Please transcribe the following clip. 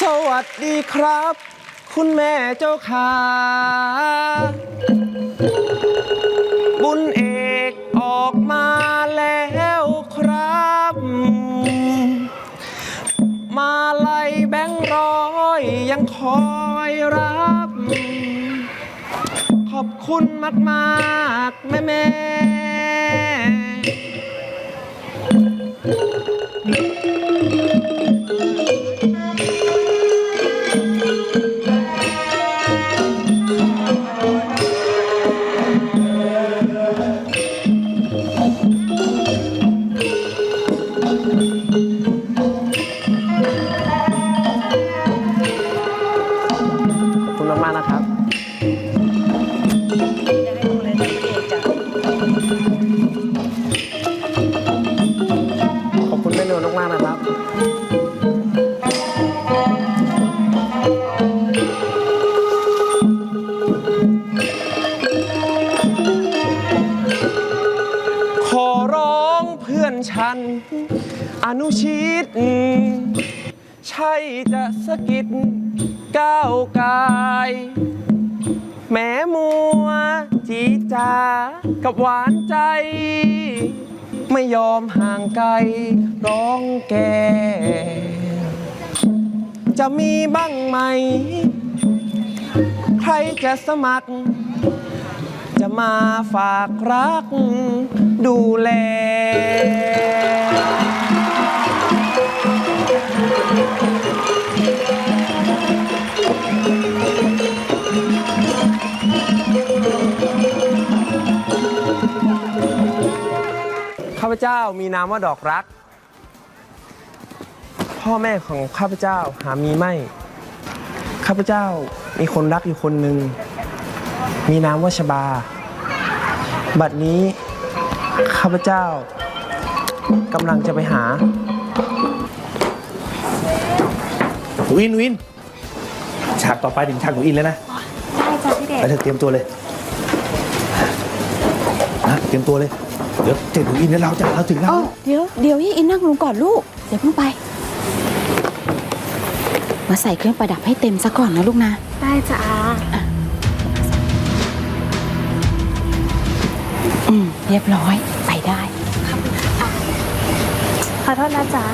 สวัสดีครับ คุณแม่เจ้าขาบุญเอกออกมาแล้วครับ มาไล่แบงค์ร้อยยังคอยรับ ขอบคุณมากๆแม่แม่ๆะครับขอบคุณแม่นวลมากๆนะครับขอร้องเพื่อนฉัน อนุชิต ใช่จะสะกิดก้าวกายแม้มัวจีจากับหวานใจ ไม่ยอมห่างไกลร้องแก จะมีบ้างไหม ใครจะสมัคร จะมาฝากรักดูแล เจ้ามีนามว่าดอกรัก พ่อแม่ของข้าพเจ้าหามีไม่ ข้าพเจ้ามีคนรักอยู่คนหนึ่ง มีนามว่าชบา บัดนี้ข้าพเจ้ากำลังจะไปหา วินวิน ฉากต่อไปถึงฉากหนูอินแล้วนะได้จ้ะพี่เดชไปเถอะเตรียมตัวเลยนะเตรียมตัวเลย เดี๋ยวเจอหนูอินแล้วเราจะเราถึงแล้ว เออเดี๋ยวเดี๋ยวพี่อินนั่งลงก่อนลูกเดี๋ยวเพิ่งไป มาใส่เครื่องประดับให้เต็มซะก่อนนะลูกนะ ได้จ้ะอาอืม เรียบร้อยไปได้ ขอโทษนะจ๊ะ